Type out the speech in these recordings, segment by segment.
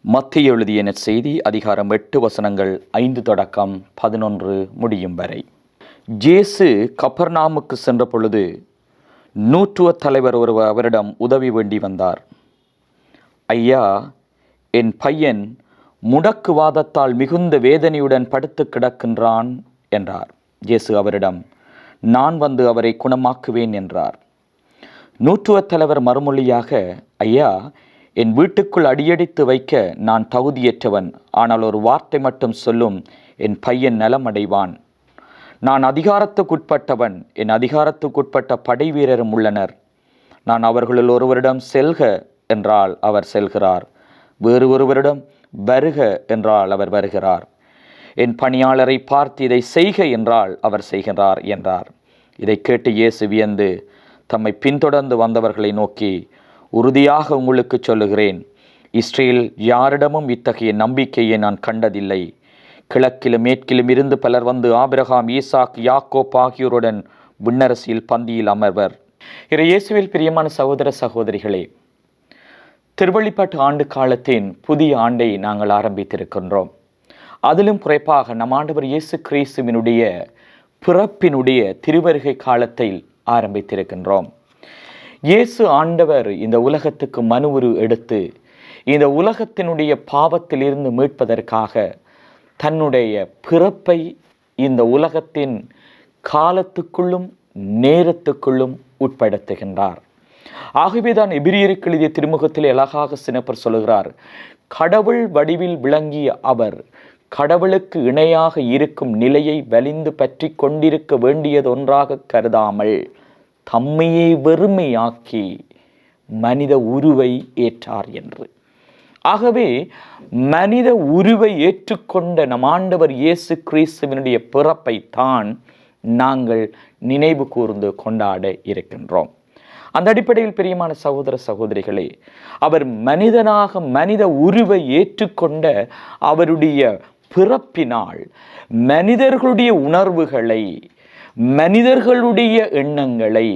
மத்திய எழுதிய செய்தி அதிகாரம் எட்டு வசனங்கள் ஐந்து தொடக்கம் பதினொன்று முடியும் வரை. ஜேசு கபர்நாமுக்கு சென்ற பொழுது நூற்றுவ தலைவர் ஒருவர் அவரிடம் உதவி வேண்டி வந்தார். ஐயா என் பையன் முடக்குவாதத்தால் மிகுந்த வேதனையுடன் படுத்து கிடக்கின்றான் என்றார். இயேசு அவரிடம் நான் வந்து அவரை குணமாக்குவேன் என்றார். நூற்றுவத் தலைவர் மறுமொழியாக ஐயா என் வீட்டுக்குள் அடியடித்து வைக்க நான் தகுதியற்றவன். ஆனால் ஒரு வார்த்தை மட்டும் சொல்லும் என் பையன் நலமடைவான். நான் அதிகாரத்துக்குட்பட்டவன். என் அதிகாரத்துக்குட்பட்ட படை வீரரும் உள்ளனர். நான் அவர்களுள் ஒருவரிடம் செல்க என்றால் அவர் செல்கிறார். வேறு ஒருவரிடம் வருக என்றால் அவர் வருகிறார். என் பணியாளரை பார்த்து இதை செய்க என்றால் அவர் செய்கிறார் என்றார். இதை கேட்டு இயேசு வியந்து தம்மை பின்தொடர்ந்து வந்தவர்களை நோக்கி உறுதியாக உங்களுக்கு சொல்லுகிறேன் இஸ்ரேல் யாரிடமும் இத்தகைய நம்பிக்கையை நான் கண்டதில்லை. கிழக்கிலும் மேற்கிலும் இருந்து பலர் வந்து ஆபிரகாம் ஈசாக் யாக்கோப் ஆகியோருடன் விண்ணரசியில் பந்தியில் அமர்வர். இரு இயேசுவில் பிரியமான சகோதர சகோதரிகளே திருவள்ளிப்பாட்டு ஆண்டு காலத்தின் புதிய ஆண்டை நாங்கள் ஆரம்பித்திருக்கின்றோம். அதிலும் குறைப்பாக நம் ஆண்டவர் இயேசு கிறிஸ்துவினுடைய பிறப்பினுடைய திருவருகை காலத்தில் ஆரம்பித்திருக்கின்றோம். இயேசு ஆண்டவர் இந்த உலகத்துக்கு மனு உரு எடுத்து இந்த உலகத்தினுடைய பாவத்திலிருந்து மீட்பதற்காக தன்னுடைய பிறப்பை இந்த உலகத்தின் காலத்துக்குள்ளும் நேரத்துக்குள்ளும் உட்படுத்துகின்றார். ஆகவேதான் எபிரியருக்கு எழுதிய திருமுகத்தில் அழகாக சினப்பர் சொல்கிறார் கடவுள் வடிவில் விளங்கிய அவர் கடவுளுக்கு இணையாக இருக்கும் நிலையை வலிந்து பற்றி கொண்டிருக்க வேண்டியதொன்றாக கருதாமல் தம்மையே வெறுமையாக்கி மனித உருவை ஏற்றார் என்று. ஆகவே மனித உருவை ஏற்றுக்கொண்ட நம் ஆண்டவர் இயேசு கிறிஸ்துவனுடைய பிறப்பை தான் நாங்கள் நினைவு கூர்ந்து கொண்டாட இருக்கின்றோம். அந்த அடிப்படையில் பிரியமான சகோதர சகோதரிகளே அவர் மனிதனாக மனித உருவை ஏற்றுக்கொண்ட அவருடைய பிறப்பினால் மனிதர்களுடைய உணர்வுகளை மனிதர்களுடைய எண்ணங்களை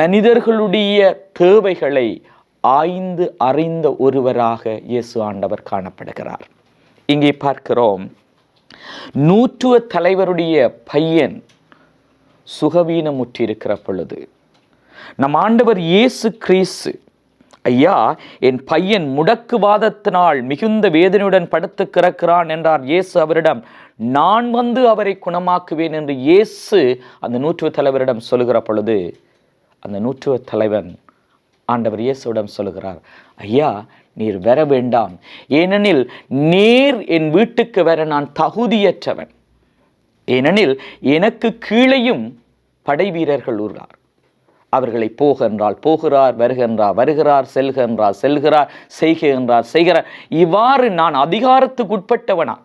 மனிதர்களுடைய தேவைகளை ஆய்ந்து அறிந்த ஒருவராக இயேசு ஆண்டவர் காணப்படுகிறார். இங்கே பார்க்கிறோம் நூற்றுவ தலைவருடைய பையன் சுகவீனமுற்றிருக்கிற பொழுது நம் ஆண்டவர் இயேசு கிறிஸ்து ஐயா என் பையன் முடக்குவாதத்தினால் மிகுந்த வேதனையுடன் படுத்து கிடக்கிறான் என்றார் இயேசு அவரிடம். நான் வந்து அவரை குணமாக்குவேன் என்று இயேசு அந்த நூற்றுவ தலைவரிடம் சொல்லுகிற பொழுது அந்த நூற்றுவ தலைவன் ஆண்டவர் இயேசுவிடம் சொல்லுகிறார் ஐயா நீர் வர வேண்டாம். ஏனெனில் நேர் என் வீட்டுக்கு வர நான் தகுதியற்றவன். ஏனெனில் எனக்கு கீழையும் படை வீரர்கள் உள்ளார். அவர்களை போக என்றால் போகிறார் வருகின்றார் வருகிறார் செல்கின்றார் செல்கிறார் செய்கின்றார் செய்கிறார். இவ்வாறு நான் அதிகாரத்துக்கு உட்பட்டவனா?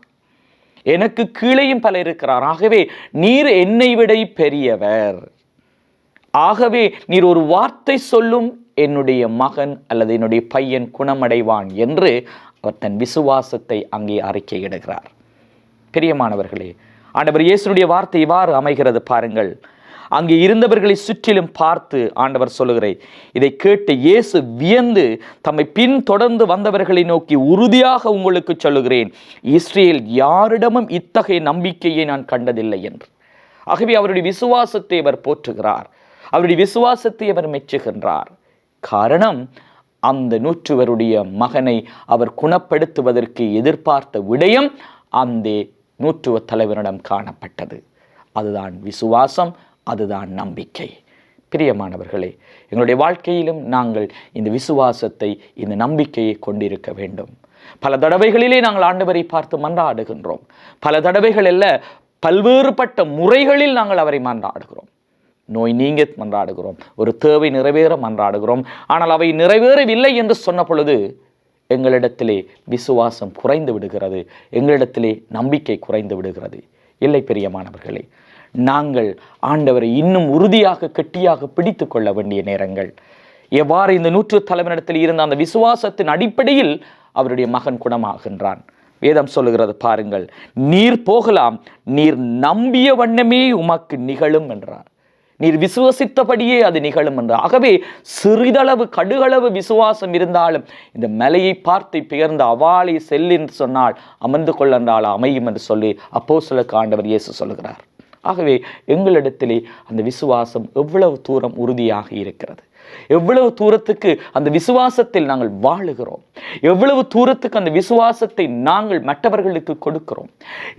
எனக்கு கீழேயும் பல இருக்கிறார். ஆகவே நீர் என்னை விட பெரியவர். ஆகவே நீர் ஒரு வார்த்தை சொல்லும் என்னுடைய மகன் அல்லது என்னுடைய பையன் குணமடைவான் என்று அவர் தன் விசுவாசத்தை அங்கே அறிக்கையிடுகிறார். பிரியமானவர்களே ஆண்டவர் இயேசுடைய வார்த்தை இவ்வாறு அமைகிறது பாருங்கள். அங்கே இருந்தவர்களை சுற்றிலும் பார்த்து ஆண்டவர் சொல்லுகிறேன் இதை கேட்டு இயேசு வியந்து தம்மை பின் தொடர்ந்து வந்தவர்களை நோக்கி உறுதியாக உங்களுக்கு சொல்லுகிறேன். இஸ்ரேல் யாரிடமும் இத்தகைய நம்பிக்கையை நான் கண்டதில்லை என்று. ஆகவே அவருடைய விசுவாசத்தை அவர் போற்றுகிறார். அவருடைய விசுவாசத்தை அவர் மெச்சுகின்றார். காரணம் அந்த நூற்றுவருடைய மகனை அவர் குணப்படுத்துவதற்கு எதிர்பார்த்த விடயம் அந்த நூற்றுவ தலைவரிடம் காணப்பட்டது. அதுதான் விசுவாசம் அதுதான் நம்பிக்கை. பிரியமானவர்களே எங்களுடைய வாழ்க்கையிலும் நாங்கள் இந்த விசுவாசத்தை இந்த நம்பிக்கையை கொண்டிருக்க வேண்டும். பல தடவைகளிலே நாங்கள் ஆண்டவரை பார்த்து மன்றாடுகின்றோம். பல தடவைகள் அல்ல பல்வேறுபட்ட முறைகளில் நாங்கள் அவரை மன்றாடுகிறோம். நோய் நீங்க மன்றாடுகிறோம் ஒரு தேவை நிறைவேற மன்றாடுகிறோம். ஆனால் அவை நிறைவேறவில்லை என்று சொன்ன பொழுது எங்களிடத்திலே விசுவாசம் குறைந்து விடுகிறது எங்களிடத்திலே நம்பிக்கை குறைந்து விடுகிறது. இல்லை பெரியமானவர்களே நாங்கள் ஆண்டவரை இன்னும் உறுதியாக கெட்டியாக பிடித்து கொள்ள வேண்டிய நேரங்கள். எவ்வாறு இந்த நூற்று தலைவனிடத்தில் இருந்த அந்த விசுவாசத்தின் அடிப்படையில் அவருடைய மகன் குணமாகின்றான். வேதம் சொல்லுகிறது பாருங்கள் நீர் போகலாம் நீர் நம்பிய வண்ணமே உமக்கு நிகழும் என்றார். நீர் விசுவசித்தபடியே அது நிகழும் என்று. ஆகவே சிறிதளவு கடுகளவு விசுவாசம் இருந்தாலும் இந்த மலையை பார்த்து பெயர்ந்த அவாளை செல்லின்னு சொன்னால் அமர்ந்து கொள்ளன்றால் அமையும் என்று சொல்லி அப்போ சில ஆண்டவர் இயேசு சொல்லுகிறார். ஆகவே எங்களிடத்திலே அந்த விசுவாசம் எவ்வளவு தூரம் உறுதியாக இருக்கிறது? எவ்வளவு தூரத்துக்கு அந்த விசுவாசத்தில் நாங்கள் வாழுகிறோம்? எவ்வளவு தூரத்துக்கு அந்த விசுவாசத்தை நாங்கள் மற்றவர்களுக்கு கொடுக்கிறோம்?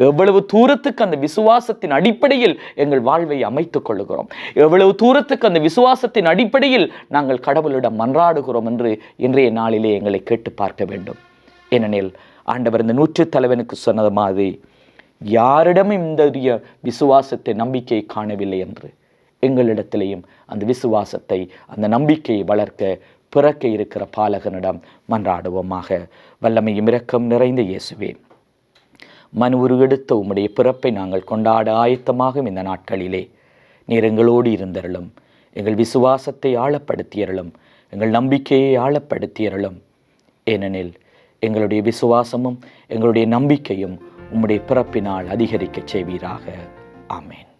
எவ்வளவு தூரத்துக்கு அந்த விசுவாசத்தின் அடிப்படையில் எங்கள் வாழ்வை அமைத்துக் கொள்ளுகிறோம்? எவ்வளவு தூரத்துக்கு அந்த விசுவாசத்தின் அடிப்படையில் நாங்கள் கடவுளிடம் மன்றாடுகிறோம் என்று இன்றைய நாளிலே எங்களை கேட்டு பார்க்க வேண்டும். ஏனெனில் ஆண்டவர் இந்த நூற்று தலைவனுக்கு சொன்னது மாதிரி யாரிடமும் இந்த விசுவாசத்தை நம்பிக்கை காணவில்லை என்று எங்களிடத்திலேயும் அந்த விசுவாசத்தை அந்த நம்பிக்கையை வளர்க்க பிறக்க இருக்கிற பாலகனிடம் மன்றாடுவோமாக. வல்லமையும் இரக்கம் நிறைந்த இயேசுவே மனு உருவெடுத்த உம்முடைய பிறப்பை நாங்கள் கொண்டாட ஆயத்தமாகும் இந்த நாட்களிலே. நீர் எங்களோடு இருந்தருளும் எங்கள் விசுவாசத்தை ஆழப்படுத்தியருளும் எங்கள் நம்பிக்கையை ஆழப்படுத்தியருளும். ஏனெனில் எங்களுடைய விசுவாசமும் எங்களுடைய நம்பிக்கையும் உம்முடைய பிறப்பினால் அதிகரிக்கச் செய்வீராக. ஆமேன்.